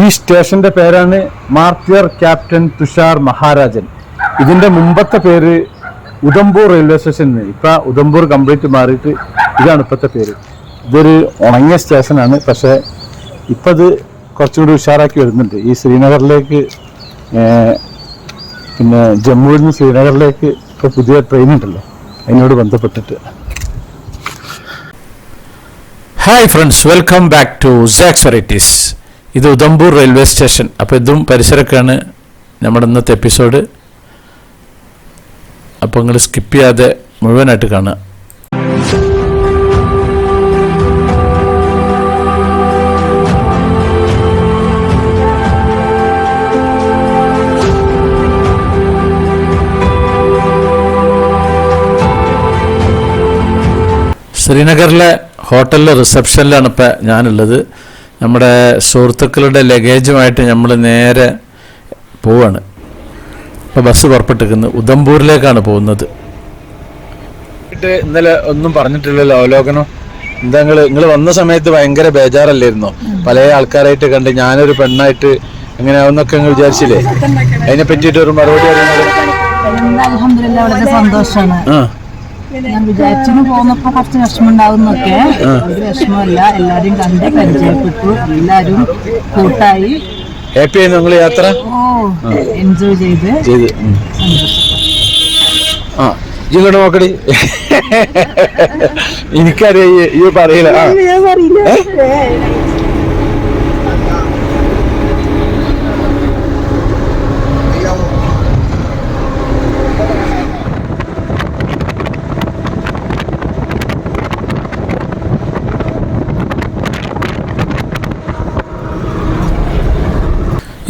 ഈ സ്റ്റേഷന്റെ പേരാണ് മാർട്ടിയർ ക്യാപ്റ്റൻ തുഷാർ മഹാരാജൻ. ഇതിന്റെ മുമ്പത്തെ പേര് ഉദംപൂർ റെയിൽവേ സ്റ്റേഷൻ ഇപ്പൊ ഉദംപൂർ കംപ്ലീറ്റ് മാറിയിട്ട് ഇതാണ് ഇപ്പോഴത്തെ പേര്. ഇതൊരു ഉണങ്ങിയ സ്റ്റേഷനാണ്. പക്ഷെ ഇപ്പൊ ഇത് കുറച്ചുകൂടി ഉഷാറാക്കി വരുന്നുണ്ട്. ഈ ശ്രീനഗറിലേക്ക് പിന്നെ ജമ്മുവിൽ നിന്ന് ശ്രീനഗറിലേക്ക് ഇപ്പൊ പുതിയ ട്രെയിൻ ഉണ്ടല്ലോ. അതിനോട് ബന്ധപ്പെട്ടിട്ട്. Hi friends welcome back to സാക്സറിറ്റീസ് ഇത് ഉദംപൂർ റെയിൽവേ സ്റ്റേഷൻ. അപ്പോൾ ഇതും പരിസരക്കാണ് നമ്മുടെ ഇന്നത്തെ എപ്പിസോഡ്. അപ്പോൾ നിങ്ങൾ സ്കിപ്പ് ചെയ്യാതെ മുഴുവനായിട്ട് കാണുക. ശ്രീനഗറിലെ ഹോട്ടലിലെ റിസപ്ഷനിലാണ് ഇപ്പം ഞാനുള്ളത്. നമ്മുടെ സുഹൃത്തുക്കളുടെ ലഗേജുമായിട്ട് നമ്മൾ നേരെ പോവാണ്. ഇപ്പോൾ ബസ് പുറപ്പെട്ടിരിക്കുന്നത് ഉദംപൂരിലേക്കാണ് പോകുന്നത്. ഇന്നലെ ഒന്നും പറഞ്ഞിട്ടില്ലല്ലോ അവലോകനം. എന്താ നിങ്ങൾ നിങ്ങൾ വന്ന സമയത്ത് ഭയങ്കര ബേജാറല്ലായിരുന്നോ? പല ആൾക്കാരായിട്ട് കണ്ട് ഞാനൊരു പെണ്ണായിട്ട് അങ്ങനെ ആവുന്നൊക്കെ നിങ്ങൾ വിചാരിച്ചില്ലേ? അതിനെ പറ്റിയിട്ട് ഒരു മറുപടി വളരെ സന്തോഷമാണ്. ഞാൻ വിചാരിച്ചിന് പോന്നപ്പോ കുറച്ച് വിഷമമുണ്ടാവുന്നൊക്കെ. ഒരു വിഷമമല്ല എല്ലാരും കണ്ട് പരിചയപ്പെട്ടു. എല്ലാരും കൂട്ടായി. ഹാപ്പി ആയിരുന്നു നിങ്ങൾ യാത്ര? ഓ എൻജോയ് ചെയ്ത്. ചെയ്ത്. ആ ഇങ്ങോട്ട് നോക്കടി. എനിക്കറിയാം ഈ പറയില്ല.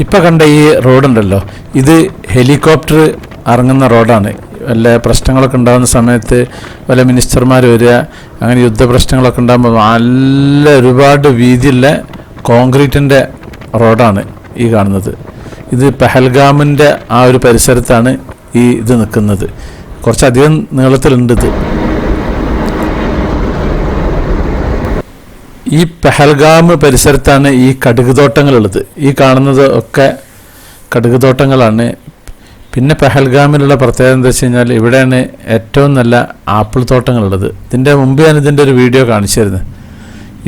ഇപ്പം കണ്ട ഈ റോഡുണ്ടല്ലോ. ഇത് ഹെലികോപ്റ്റർ ഇറങ്ങുന്ന റോഡാണ്. വല്ല പ്രശ്നങ്ങളൊക്കെ ഉണ്ടാകുന്ന സമയത്ത് വല്ല മിനിസ്റ്റർമാർ വരിക അങ്ങനെ യുദ്ധപ്രശ്നങ്ങളൊക്കെ ഉണ്ടാകുമ്പോൾ നല്ല ഒരുപാട് വീതിയുള്ള കോൺക്രീറ്റിന്റെ റോഡാണ് ഈ കാണുന്നത്. ഇത് പെഹൽഗാമിന്റെ ആ ഒരു പരിസരത്താണ് ഈ ഇത് നിൽക്കുന്നത്. കുറച്ചധികം നീളത്തിലുണ്ട് ഇത്. ഈ പെഹൽഗാം പരിസരത്താണ് ഈ കടുക് തോട്ടങ്ങളുള്ളത് ഈ കാണുന്നത് ഒക്കെ കടുക് തോട്ടങ്ങളാണ് പിന്നെ പെഹൽഗാമിലുള്ള പ്രത്യേകത എന്താ വെച്ച് കഴിഞ്ഞാൽ ഇവിടെയാണ് ഏറ്റവും നല്ല ആപ്പിൾ തോട്ടങ്ങളുള്ളത്. ഇതിന്റെ മുമ്പ് ഞാൻ ഇതിന്റെ ഒരു വീഡിയോ കാണിച്ചിരുന്നത്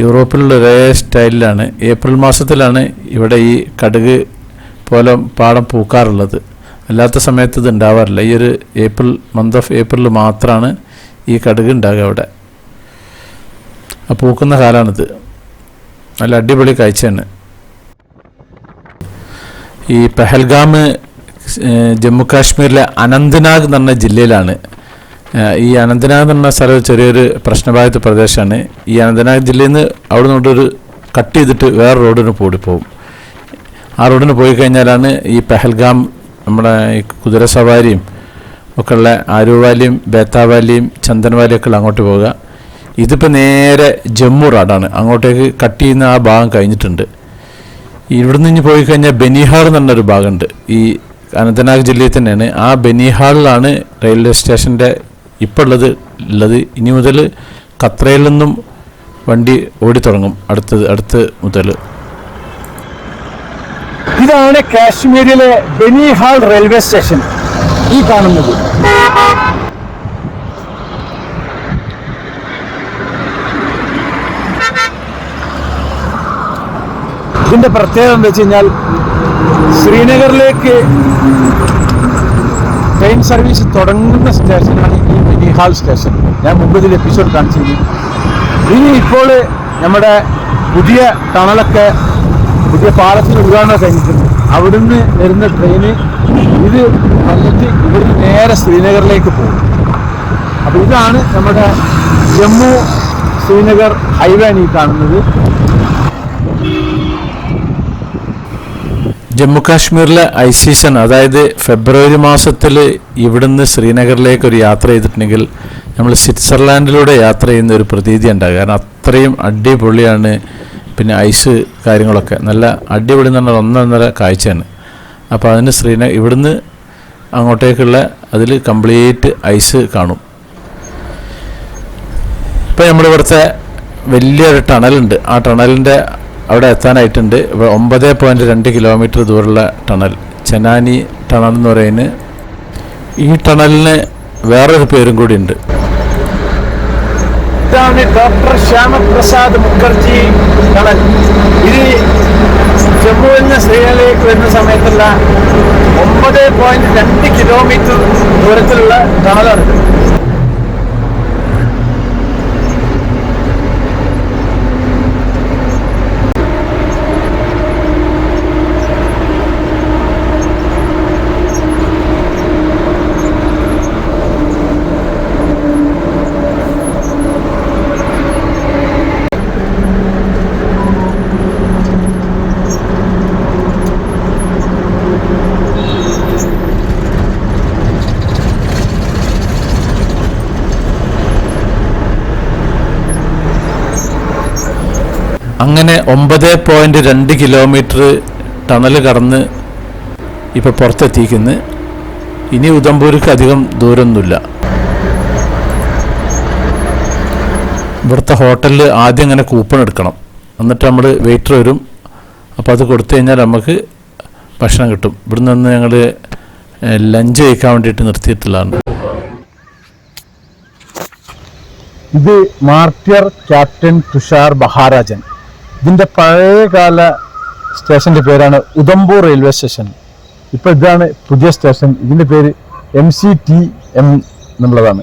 യൂറോപ്പിലുള്ള ഒരേ സ്റ്റൈലിലാണ്. ഏപ്രിൽ മാസത്തിലാണ് ഇവിടെ ഈ കടുക് പോലെ പാടം പൂക്കാറുള്ളത്. അല്ലാത്ത സമയത്ത് ഇത് ഉണ്ടാവാറില്ല. ഈ ഒരു ഏപ്രിൽ മന്ത് ഓഫ് ഏപ്രിൽ മാത്രമാണ് ഈ കടുക് ഉണ്ടാകുക അവിടെ. പൂക്കുന്ന കാലമാണിത് നല്ല അടിപൊളി കാഴ്ചയാണ്. ഈ പെഹൽഗാം ജമ്മു കാശ്മീരിലെ അനന്ത്നാഗ് എന്ന് പറഞ്ഞ ജില്ലയിലാണ്. ഈ അനന്ത്നാഗ് എന്ന് പറഞ്ഞ സ്ഥലം ചെറിയൊരു പ്രശ്നബാധിത പ്രദേശമാണ്. ഈ അനന്ത്നാഗ് ജില്ലയിൽ നിന്ന് അവിടെ നിന്നൊരു കട്ട് ചെയ്തിട്ട് വേറെ റോഡിന് കൂടി പോകും ആ റോഡിന് പോയി കഴിഞ്ഞാലാണ് ഈ പെഹൽഗാം നമ്മുടെ ഈ കുതിരസവാരിയും സവാരിയും ഒക്കെയുള്ള ആരൂവാലിയും ബേത്താവാലിയും ചന്ദൻവാലിയൊക്കെ അങ്ങോട്ട് പോവുക. ഇതിപ്പോൾ നേരെ ജമ്മു റോഡാണ്. അങ്ങോട്ടേക്ക് കട്ട് ചെയ്യുന്ന ആ ഭാഗം കഴിഞ്ഞിട്ടുണ്ട്. ഇവിടുന്ന് ഇനി പോയി കഴിഞ്ഞാൽ എന്ന് പറഞ്ഞൊരു ഭാഗമുണ്ട്. ഈ അനന്തനാഗ് ജില്ലയിൽ തന്നെയാണ്. ആ ബനിഹാളിലാണ് റെയിൽവേ സ്റ്റേഷന്റെ ഇപ്പോൾ ഉള്ളത്. ഉള്ളത് ഇനി മുതൽ ഖത്രയിൽ നിന്നും വണ്ടി ഓടിത്തുടങ്ങും അടുത്തത് അടുത്ത് മുതൽ ഇതാണ് കാശ്മീരിലെ ബനിഹാൾ റെയിൽവേ സ്റ്റേഷൻ. ഈ കാണുന്നത്. ഇതിന്റെ പ്രത്യേകത എന്താ വെച്ച് കഴിഞ്ഞാൽ ശ്രീനഗറിലേക്ക് ട്രെയിൻ സർവീസ് തുടങ്ങുന്ന സ്റ്റേഷനാണ് ഈ മിനിഹാൾ സ്റ്റേഷൻ. ഞാൻ മുമ്പ് ഇതിൽ എപ്പിസോഡ് കാണിച്ചിരുന്നു ഇനി. ഇപ്പോൾ നമ്മുടെ പുതിയ ടണലൊക്കെ പുതിയ പാലത്തിന് ഉദ്ഘാടനം കഴിഞ്ഞിട്ടുണ്ട്. അവിടുന്ന് വരുന്ന ട്രെയിന് ഇത് വന്നിട്ട് ഇവിടുന്ന് നേരെ ശ്രീനഗറിലേക്ക് പോകും. അപ്പോൾ ഇതാണ് നമ്മുടെ ജമ്മു ശ്രീനഗർ ഹൈവേ ആണ് ഈ കാണുന്നത്. ജമ്മു കാശ്മീരിലെ ഐ സീസൺ അതായത് ഫെബ്രുവരി മാസത്തിൽ ഇവിടുന്ന് ശ്രീനഗറിലേക്ക് ഒരു യാത്ര ചെയ്തിട്ടുണ്ടെങ്കിൽ നമ്മൾ സ്വിറ്റ്സർലാൻഡിലൂടെ യാത്ര ചെയ്യുന്ന ഒരു പ്രതീതി ഉണ്ടാകും. കാരണം അത്രയും അടിപൊളിയാണ് പിന്നെ ഐസ് കാര്യങ്ങളൊക്കെ. നല്ല അടിപൊളി എന്ന് പറഞ്ഞാൽ ഒന്നൊന്നര കാഴ്ചയാണ്. അപ്പോൾ അതിന് ശ്രീനഗർ ഇവിടുന്ന് അങ്ങോട്ടേക്കുള്ള അതിൽ കംപ്ലീറ്റ് ഐസ് കാണും. ഇപ്പോൾ നമ്മുടെ ഇവിടുത്തെ വലിയൊരു ടണലുണ്ട്. ആ ടണലിന്റെ അവിടെ എത്താനായിട്ടുണ്ട്. ഇവിടെ ഒമ്പത് പോയിന്റ് രണ്ട് കിലോമീറ്റർ ദൂരമുള്ള ടണൽ. ചെനാനി ടണൽ എന്ന് പറയുന്നത് ഈ ടണലിന് വേറൊരു പേരും കൂടി ഉണ്ട്. ഇതാണ് ഡോക്ടർ ശ്യാമപ്രസാദ് മുഖർജി ടണൽ. ഇത് ജമ്മുവിൽ നിന്ന് ശ്രീനഗറിലേക്ക് വരുന്ന സമയത്തുള്ള ഒമ്പത് പോയിന്റ് രണ്ട് കിലോമീറ്റർ ദൂരത്തിലുള്ള ടണലാണ്. അങ്ങനെ ഒമ്പത് പോയിന്റ് രണ്ട് കിലോമീറ്റർ ടണൽ കടന്ന് ഇപ്പോൾ പുറത്തെത്തിക്കുന്നു ഇനി ഉദംപൂർക്ക് അധികം ദൂരമൊന്നുമില്ല. ഇവിടുത്തെ ഹോട്ടലിൽ ആദ്യം ഇങ്ങനെ കൂപ്പൺ എടുക്കണം. എന്നിട്ട് നമ്മൾ വെയിറ്റർ വരും. അപ്പോൾ അത് കൊടുത്തു കഴിഞ്ഞാൽ നമുക്ക് ഭക്ഷണം കിട്ടും. ഇവിടെ നിന്ന് ഞങ്ങൾ ലഞ്ച് കഴിക്കാൻ വേണ്ടിയിട്ട് നിർത്തിയിട്ടുള്ളതാണ്. ഇത് മാർട്ടിയർ ക്യാപ്റ്റൻ തുഷാർ മഹാരാജൻ ഇതിന്റെ പഴയകാല സ്റ്റേഷന്റെ പേരാണ് ഉദംപൂർ റെയിൽവേ സ്റ്റേഷൻ. ഇപ്പോൾ ഇതാണ് പുതിയ സ്റ്റേഷൻ. ഇതിന്റെ പേര് എം സി ടി എം എന്നുള്ളതാണ്.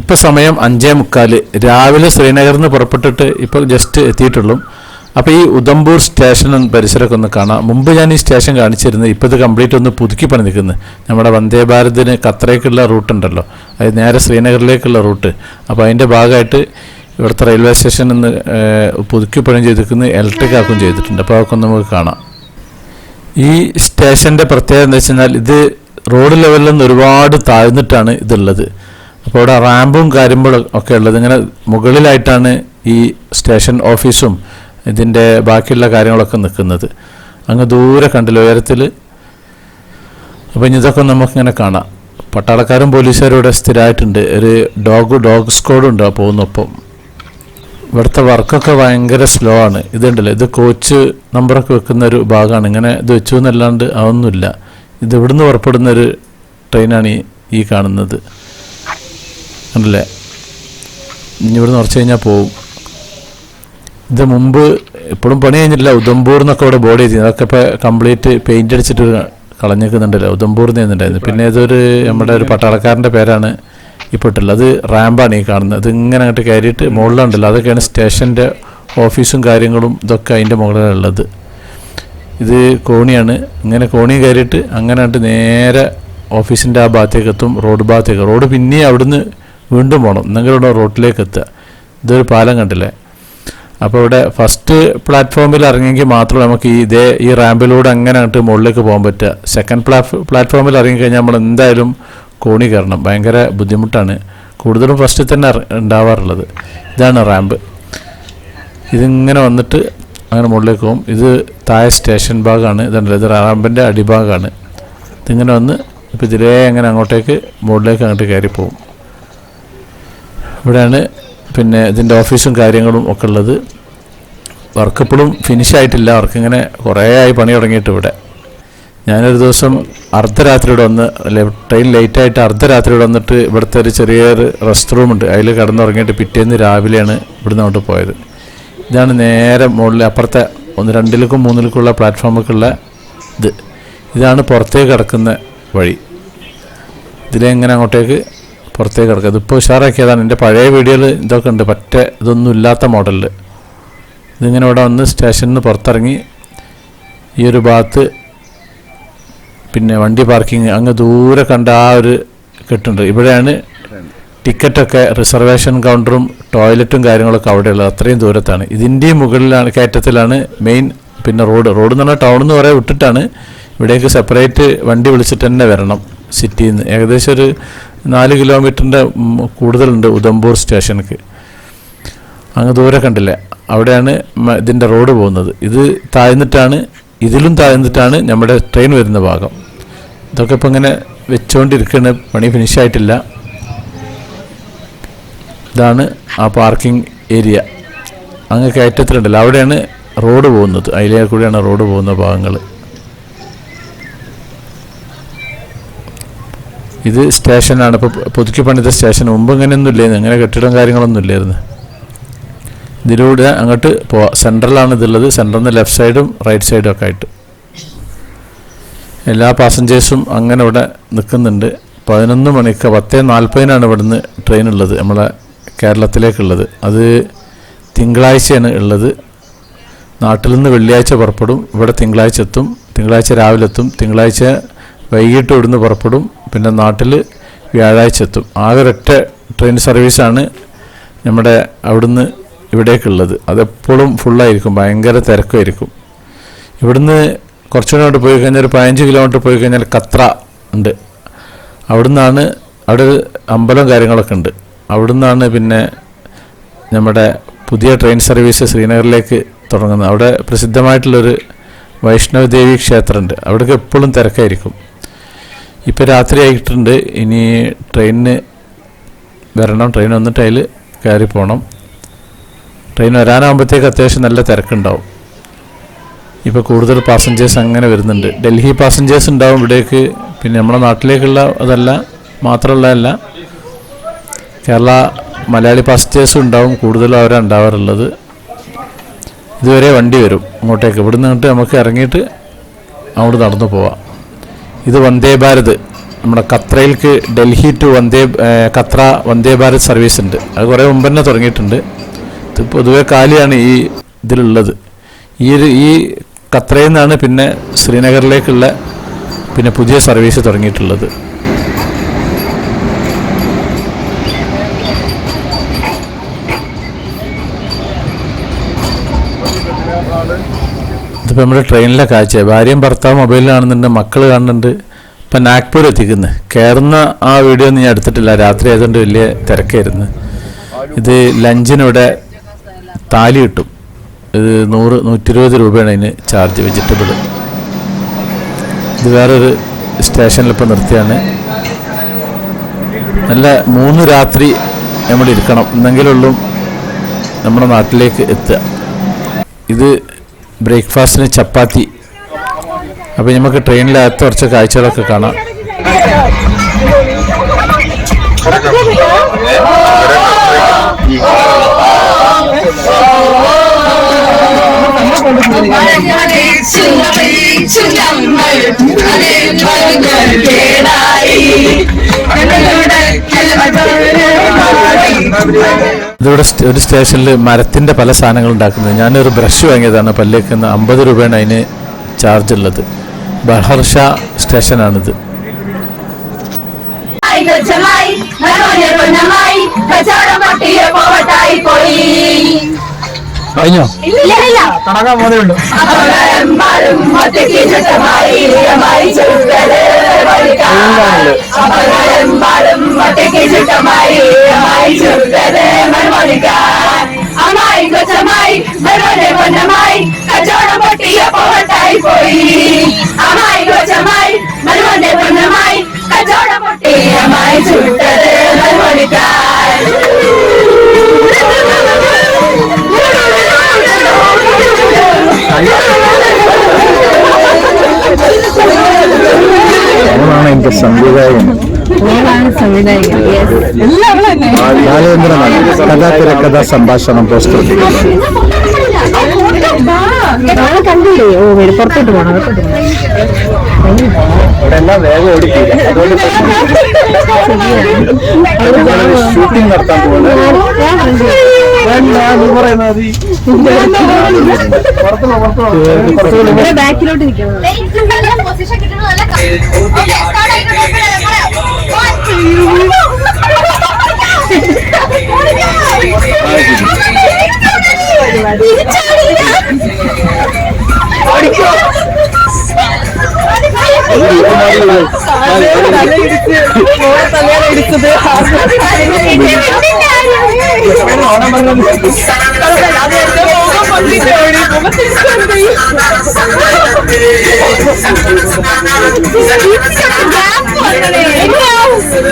ഇപ്പോൾ സമയം അഞ്ചേ മുക്കാൽ. രാവിലെ ശ്രീനഗറിൽ നിന്ന് പുറപ്പെട്ടിട്ട് ഇപ്പോൾ ജസ്റ്റ് എത്തിയിട്ടുള്ളൂ. അപ്പോൾ ഈ ഉദംപൂർ സ്റ്റേഷൻ പരിസരമൊക്കെ ഒന്ന് കാണാം. മുമ്പ് ഞാൻ ഈ സ്റ്റേഷൻ കാണിച്ചിരുന്നത് ഇപ്പോൾ ഇത് കംപ്ലീറ്റ് ഒന്ന് പുതുക്കി പണി നിൽക്കുന്നത് നമ്മുടെ വന്ദേ ഭാരതിന് റൂട്ട് ഉണ്ടല്ലോ അത് നേരെ ശ്രീനഗറിലേക്കുള്ള റൂട്ട്. അപ്പോൾ അതിന്റെ ഭാഗമായിട്ട് ഇവിടുത്തെ റെയിൽവേ സ്റ്റേഷൻ നിന്ന് പുതുക്കിപ്പണിയും പണി ചെയ്തിരിക്കുന്നത് ഇലക്ട്രിക് ആക്കും ചെയ്തിട്ടുണ്ട്. അപ്പോൾ അതൊക്കെ നമുക്ക് കാണാം. ഈ സ്റ്റേഷന്റെ പ്രത്യേകത എന്താ വെച്ച് ഇത് റോഡ് ലെവലിൽ നിന്ന് ഒരുപാട് താഴ്ന്നിട്ടാണ് ഇതുള്ളത്. അപ്പോൾ അവിടെ റാമ്പും കാര്യങ്ങളും ഒക്കെ ഉള്ളത്. ഇങ്ങനെ മുകളിലായിട്ടാണ് ഈ സ്റ്റേഷൻ ഓഫീസും ഇതിന്റെ ബാക്കിയുള്ള കാര്യങ്ങളൊക്കെ നിൽക്കുന്നത്. അങ്ങ് ദൂരെ കണ്ടില്ല ഉയരത്തിൽ അപ്പോൾ ഇനി ഇതൊക്കെ നമുക്കിങ്ങനെ കാണാം. പട്ടാളക്കാരും പോലീസുകാരും ഇവിടെ സ്ഥിരമായിട്ടുണ്ട്. ഒരു ഡോഗ് ഡോഗ് സ്ക്വാഡും ഉണ്ട് ആ പോകുന്നൊപ്പം. ഇവിടുത്തെ വർക്കൊക്കെ ഭയങ്കര സ്ലോ ആണ്. ഇതുണ്ടല്ലോ ഇത് കോച്ച് നമ്പറൊക്കെ വെക്കുന്ന ഒരു ഭാഗമാണ്. ഇങ്ങനെ ഇത് വെച്ചു എന്നല്ലാണ്ട് അതൊന്നുമില്ല. ഇത് ഇവിടുന്ന് പുറപ്പെടുന്ന ഒരു ട്രെയിനാണ് ഈ കാണുന്നത്. ഉണ്ടല്ലേ ഇനി ഇവിടുന്ന് കുറച്ച് കഴിഞ്ഞാൽ പോവും. ഇത് മുമ്പ് എപ്പോഴും പണി കഴിഞ്ഞില്ല ഉദംപൂർ എന്നൊക്കെ ഇവിടെ ബോർഡ് ചെയ്തിരുന്നു. അതൊക്കെ ഇപ്പോൾ കംപ്ലീറ്റ് പെയിന്റ് അടിച്ചിട്ട് കളഞ്ഞേക്കുന്നുണ്ടല്ലോ ഉദംപൂർ എന്നുണ്ടായിരുന്നു പിന്നെ ഇതൊരു നമ്മുടെ ഒരു പട്ടാളക്കാരന്റെ പേരാണ് ഇപ്പോൾ ഇട്ടുള്ളത് അത് റാമ്പാണ് ഈ കാണുന്നത്. ഇത് ഇങ്ങനെ അങ്ങോട്ട് കയറിയിട്ട് മുകളിലുണ്ടല്ലോ അതൊക്കെയാണ് സ്റ്റേഷന്റെ ഓഫീസും കാര്യങ്ങളും ഇതൊക്കെ അതിന്റെ മുകളിലുള്ളത്. ഇത് കോണിയാണ്. ഇങ്ങനെ കോണി കയറിയിട്ട് അങ്ങനെ നേരെ ഓഫീസിന്റെ ആ ഭാഗത്തേക്ക് എത്തും റോഡ് ഭാഗത്തേക്ക്. റോഡ് പിന്നെ അവിടുന്ന് വീണ്ടും പോകണം. എന്നെങ്കിലും റോഡിലേക്ക് എത്തുക. ഇതൊരു പാലം കണ്ടില്ലേ? അപ്പോൾ ഇവിടെ ഫസ്റ്റ് പ്ലാറ്റ്ഫോമിൽ ഇറങ്ങിയെങ്കിൽ മാത്രമേ നമുക്ക് ഈ ഇതേ ഈ റാമ്പിലൂടെ അങ്ങനെ അങ്ങോട്ട് മുകളിലേക്ക് പോകാൻ പറ്റുക. സെക്കൻഡ് പ്ലാറ്റ് പ്ലാറ്റ്ഫോമിൽ ഇറങ്ങിക്കഴിഞ്ഞാൽ നമ്മൾ എന്തായാലും കോണി കയറണം. ഭയങ്കര ബുദ്ധിമുട്ടാണ്. കൂടുതലും ഫസ്റ്റിൽ തന്നെ ഉണ്ടാവാറുള്ളത് ഇതാണ് റാമ്പ് ഇതിങ്ങനെ വന്നിട്ട് അങ്ങനെ മുകളിലേക്ക് പോകും. ഇത് താഴെ സ്റ്റേഷൻ ഭാഗമാണ് ഇതുണ്ടല്ലോ. ഇത് റാമ്പിന്റെ അടിഭാഗമാണ് ഇതിങ്ങനെ വന്ന് ഇപ്പോൾ ഇതിലേ അങ്ങനെ അങ്ങോട്ടേക്ക് മുകളിലേക്ക് അങ്ങോട്ട് കയറി പോകും. ഇവിടെയാണ് പിന്നെ ഇതിന്റെ ഓഫീസും കാര്യങ്ങളും ഒക്കെ ഉള്ളത്. വർക്ക് ഇപ്പോഴും ഫിനിഷ് ആയിട്ടില്ല. വർക്ക് ഇങ്ങനെ കുറേ ആയി പണി തുടങ്ങിയിട്ട് ഇവിടെ. ഞാനൊരു ദിവസം അർദ്ധരാത്രിയോടെ വന്ന് അല്ലെ ട്രെയിൻ ലേറ്റായിട്ട് അർദ്ധരാത്രിയോടെ വന്നിട്ട് ഇവിടുത്തെ ഒരു ചെറിയൊരു റെസ്റ്റ് റൂം ഉണ്ട്. അതിൽ കടന്നുറങ്ങിയിട്ട് പിറ്റേന്ന് രാവിലെയാണ് ഇവിടുന്ന് അങ്ങോട്ട് പോയത്. ഇതാണ് നേരെ മുകളിൽ അപ്പുറത്തെ ഒന്ന് രണ്ടിലേക്കും മൂന്നിലേക്കുള്ള പ്ലാറ്റ്ഫോമൊക്കെയുള്ള ഇത്. ഇതാണ് പുറത്തേക്ക് കിടക്കുന്ന വഴി. ഇതിലെങ്ങനെ അങ്ങോട്ടേക്ക് പുറത്തേക്ക് കിടക്കുക? ഇതിപ്പോൾ ഉഷാറാക്കിയതാണ്. എന്റെ പഴയ വീഡിയോയിൽ ഇതൊക്കെ ഉണ്ട്. പറ്റ ഇതൊന്നും ഇല്ലാത്ത മോഡലിൽ ഇതിങ്ങനെ ഇവിടെ വന്ന് സ്റ്റേഷനിൽ നിന്ന് പുറത്തിറങ്ങി ഈ ഒരു ഭാഗത്ത് പിന്നെ വണ്ടി പാർക്കിംഗ് അങ്ങ് ദൂരെ കണ്ട ആ ഒരു കെട്ടുണ്ട്. ഇവിടെയാണ് ടിക്കറ്റൊക്കെ റിസർവേഷൻ കൗണ്ടറും ടോയ്ലറ്റും കാര്യങ്ങളൊക്കെ അവിടെയുള്ളത്. അത്രയും ദൂരത്താണ്. ഇതിന്റെയും മുകളിലാണ് കയറ്റത്തിലാണ് മെയിൻ പിന്നെ റോഡ്. റോഡ് എന്ന് പറഞ്ഞാൽ ടൗണിൽ നിന്ന് കുറേ വിട്ടിട്ടാണ് ഇവിടേക്ക് സെപ്പറേറ്റ് വണ്ടി വിളിച്ചിട്ട് തന്നെ വരണം സിറ്റിയിൽ നിന്ന് ഏകദേശം ഒരു നാല് കിലോമീറ്ററിന്റെ കൂടുതലുണ്ട് ഉദംപൂർ സ്റ്റേഷനിക്ക്. അങ്ങ് ദൂരെ കണ്ടില്ല. അവിടെയാണ് ഇതിന്റെ റോഡ് പോകുന്നത്. ഇത് താഴ്ന്നിട്ടാണ് ഇതിലും താഴ്ന്നിട്ടാണ് നമ്മുടെ ട്രെയിൻ വരുന്ന ഭാഗം. ഇതൊക്കെ ഇപ്പം ഇങ്ങനെ വെച്ചുകൊണ്ടിരിക്കുകയാണ് പണി ഫിനിഷ് ആയിട്ടില്ല. ഇതാണ് ആ പാർക്കിംഗ് ഏരിയ അങ്ങ് കയറ്റത്തിലുണ്ടല്ലോ. അവിടെയാണ് റോഡ് പോകുന്നത്. അതിലേ കൂടിയാണ് റോഡ് പോകുന്ന ഭാഗങ്ങൾ ഇത് സ്റ്റേഷനാണ് ഇപ്പോൾ പുതുക്കി പണിത സ്റ്റേഷൻ മുമ്പ് ഇങ്ങനെയൊന്നും ഇല്ലായിരുന്നു. അങ്ങനെ കെട്ടിടം കാര്യങ്ങളൊന്നും ഇല്ലായിരുന്നു. ഇതിലൂടെ അങ്ങോട്ട് പോവാം. സെൻട്രലാണ് ഇതുള്ളത് സെൻട്രൽ നിന്ന് ലെഫ്റ്റ് സൈഡും റൈറ്റ് സൈഡും ഒക്കെ ആയിട്ട്. എല്ലാ പാസഞ്ചേഴ്സും അങ്ങനെ ഇവിടെ നിൽക്കുന്നുണ്ട്. പതിനൊന്ന് മണിക്ക് പത്തേ നാൽപ്പതിനാണ് ഇവിടുന്ന് ട്രെയിൻ ഉള്ളത്. നമ്മളെ കേരളത്തിലേക്കുള്ളത്. അത് തിങ്കളാഴ്ചയാണ് ഉള്ളത്. നാട്ടിൽ നിന്ന് വെള്ളിയാഴ്ച പുറപ്പെടും. ഇവിടെ തിങ്കളാഴ്ച എത്തും. തിങ്കളാഴ്ച രാവിലെ എത്തും. തിങ്കളാഴ്ച വൈകിട്ട് ഇവിടുന്ന് പുറപ്പെടും. പിന്നെ നാട്ടിൽ വ്യാഴാഴ്ച എത്തും. ആകെ ഒരൊറ്റ ട്രെയിൻ സർവീസാണ് നമ്മുടെ അവിടുന്ന് ഇവിടേക്കുള്ളത്. അതെപ്പോഴും ഫുള്ളായിരിക്കും ഭയങ്കര തിരക്കുമായിരിക്കും ഇവിടുന്ന് കുറച്ചുകൂടെ പോയി കഴിഞ്ഞാൽ ഒരു പതിനഞ്ച് കിലോമീറ്റർ പോയി കഴിഞ്ഞാൽ കത്ര ഉണ്ട്. അവിടുന്നാണ് അവിടെ ഒരു അമ്പലം കാര്യങ്ങളൊക്കെ ഉണ്ട്. അവിടുന്നാണ് പിന്നെ നമ്മുടെ പുതിയ ട്രെയിൻ സർവീസ് ശ്രീനഗറിലേക്ക് തുടങ്ങുന്നത്. അവിടെ പ്രസിദ്ധമായിട്ടുള്ളൊരു വൈഷ്ണവദേവി ക്ഷേത്രമുണ്ട്. അവിടേക്ക് എപ്പോഴും തിരക്കായിരിക്കും. ഇപ്പോൾ രാത്രി ആയിട്ടുണ്ട്. ഇനി ട്രെയിനിന് വരണം. ട്രെയിൻ വന്നിട്ട് അതിൽ കയറി പോകണം ട്രെയിൻ വരാനാകുമ്പോഴത്തേക്ക് അത്യാവശ്യം നല്ല തിരക്കുണ്ടാവും. ഇപ്പോൾ കൂടുതൽ പാസഞ്ചേഴ്സ് അങ്ങനെ വരുന്നുണ്ട്. ഡൽഹി പാസഞ്ചേഴ്സ് ഉണ്ടാവും ഇവിടേക്ക്. പിന്നെ നമ്മുടെ നാട്ടിലേക്കുള്ള അതല്ല മാത്രമുള്ളതല്ല കേരള മലയാളി പാസഞ്ചേഴ്സും ഉണ്ടാവും കൂടുതലും അവരാണ് ഉണ്ടാവാറുള്ളത്. ഇതുവരെ വണ്ടി വരും അങ്ങോട്ടേക്ക്. ഇവിടെ നിന്നിട്ട് നമുക്ക് ഇറങ്ങിയിട്ട് അങ്ങോട്ട് നടന്നു പോവാം. ഇത് വന്ദേ ഭാരത്. നമ്മുടെ ഖത്രയിലേക്ക് ഡൽഹി ടു വന്ദേ ഖത്ര വന്ദേ ഭാരത് സർവീസ് ഉണ്ട്. അത് കുറേ മുമ്പ് തന്നെ തുടങ്ങിയിട്ടുണ്ട്. ഇത് പൊതുവെ കാലിയാണ് ഈ ഇതിലുള്ളത്. ഈ ഒരു ഈ ഖത്രയിൽ നിന്നാണ് പിന്നെ ശ്രീനഗറിലേക്കുള്ള പിന്നെ പുതിയ സർവീസ് തുടങ്ങിയിട്ടുള്ളത്. ഇതിപ്പോൾ നമ്മുടെ ട്രെയിനിലെ കാഴ്ച. ഭാര്യയും ഭർത്താവും മൊബൈലിൽ കാണുന്നുണ്ട് മക്കൾ കാണുന്നുണ്ട്. ഇപ്പം നാഗ്പൂർ എത്തിക്കുന്നത് കയറുന്ന ആ വീഡിയോ ഒന്നും ഞാൻ എടുത്തിട്ടില്ല. രാത്രി ആയതുകൊണ്ട് വലിയ തിരക്കായിരുന്നു. ഇത് ലഞ്ചിനിവിടെ താലി കിട്ടും. ഇത് നൂറ് നൂറ്റി ഇരുപത് രൂപയാണ് അതിന് ചാർജ് വെജിറ്റബിൾ ഇത് വേറൊരു സ്റ്റേഷനിൽ ഇപ്പോൾ നിർത്തിയാണ്. നല്ല മൂന്ന് രാത്രി നമ്മൾ ഇരിക്കണം. എന്നെങ്കിലുള്ളൂ നമ്മുടെ നാട്ടിലേക്ക് എത്തുക. ഇത് ബ്രേക്ക്ഫാസ്റ്റിന് ചപ്പാത്തി. അപ്പോൾ നമുക്ക് ട്രെയിനിലകത്ത് കുറച്ച് കാഴ്ചകളൊക്കെ കാണാം. ഇതിവിടെ ഒരു സ്റ്റേഷനിൽ മരത്തിന്റെ പല സാധനങ്ങൾ ഉണ്ടാക്കുന്നത്. ഞാനൊരു ബ്രഷ് വാങ്ങിയതാണ്. പല്ലേക്കുന്ന അമ്പത് രൂപയാണ് അതിന് ചാർജ് ഉള്ളത് ബഹർഷ സ്റ്റേഷനാണിത്. കൊച്ചമായി മനോനെ പൊന്നമായി കച്ചവടം പൊട്ടിയ പോവട്ടായി പോയി. കഴിഞ്ഞോ? ചുറ്റമായി ഇരമായി അമ്മായി കൊച്ചമായി മനോനെ പൊന്നമായി കച്ചവടം പൊട്ടിയ പോവട്ടായി പോയി. എന്റെ സംവിധായകൻ. ബാലേന്ദ്രനാണ് കഥാ തിരക്കഥ സംഭാഷണം പോസ്റ്റർ കണ്ടില്ലേ? ഓ വരും. പുറത്തോട്ട് പോകണം ഷൂട്ടിംഗ് നടത്താൻ പോകുന്നത് ബാക്കിലോട്ട് നിൽക്കണം. ഇടിച്ചത് Ano ba lang?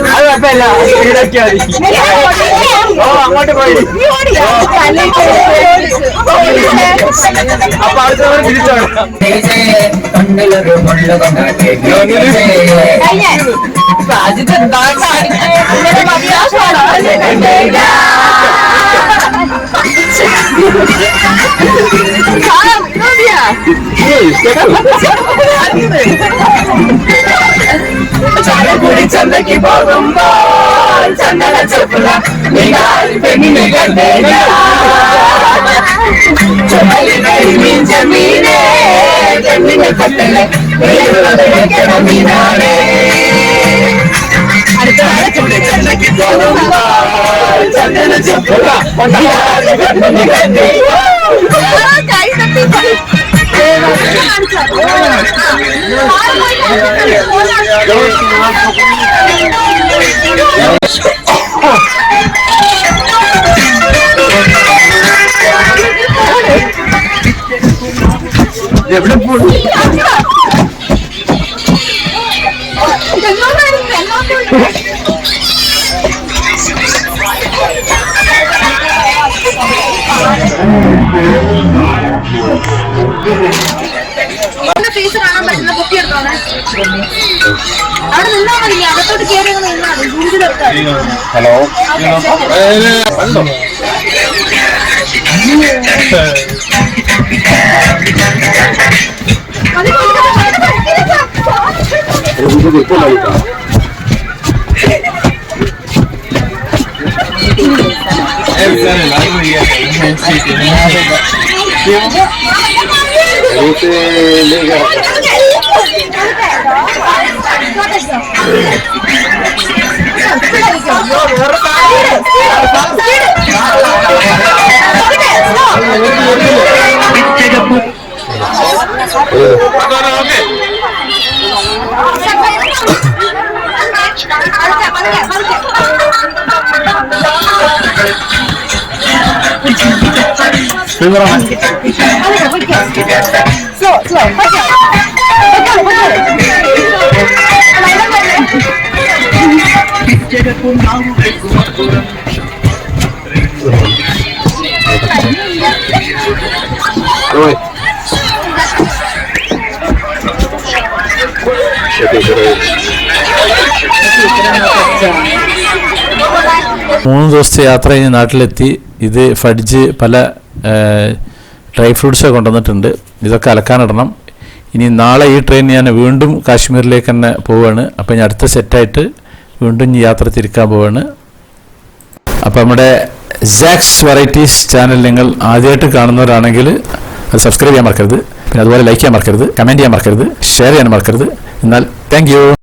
അത് കുഴപ്പമില്ല ഈടാക്കിയാൽ മതി ഓ അങ്ങോട്ട് പോയി അപ്പൊ അടുത്തവർ തിരിച്ചോണം കണ്ണിലൊരു മുള്ളു കൊണ്ടാട്ടി ചാലക്കുടി ചന്തയ്ക്ക് പോകുമ്പോൾ చాలపూడి చందకి బాగుందో చందన చెప్పుల పెళ్లి జమీనే జమీన పట్టలే మీనాడే అడుగు చూడి చందకి బాగుందో చందన చెప్పుగా ఎప్పుడు അവിടെ നിന്നാ മതി ഇനി അകത്തോട്ട് കയറി അങ്ങ് നിന്നാ മതി കൂടുതലെടുക്കാം ഹലോ മൂന്ന് ദിവസത്തെ യാത്ര കഴിഞ്ഞ് നാട്ടിലെത്തി. ഇത് ഫഡ്ജ് പല ഡ്രൈ ഫ്രൂട്ട്സ് കൊണ്ടുവന്നിട്ടുണ്ട്. ഇതൊക്കെ അലക്കാനിടണം. ഇനി നാളെ ഈ ട്രെയിൻ ഞാൻ വീണ്ടും കാശ്മീരിലേക്ക് തന്നെ പോവുകയാണ്. അപ്പോൾ ഞാൻ അടുത്ത സെറ്റായിട്ട് വീണ്ടും യാത്ര തിരിക്കാൻ പോവാണ്. അപ്പോൾ നമ്മുടെ സാക്സ് വെറൈറ്റീസ് ചാനൽ നിങ്ങൾ ആദ്യമായിട്ട് കാണുന്നവരാണെങ്കിൽ അത് സബ്സ്ക്രൈബ് ചെയ്യാൻ മറക്കരുത്. പിന്നെ അതുപോലെ ലൈക്ക് ചെയ്യാൻ മറക്കരുത് കമന്റ് ചെയ്യാൻ മറക്കരുത് ഷെയർ ചെയ്യാൻ മറക്കരുത്. എന്നാൽ താങ്ക്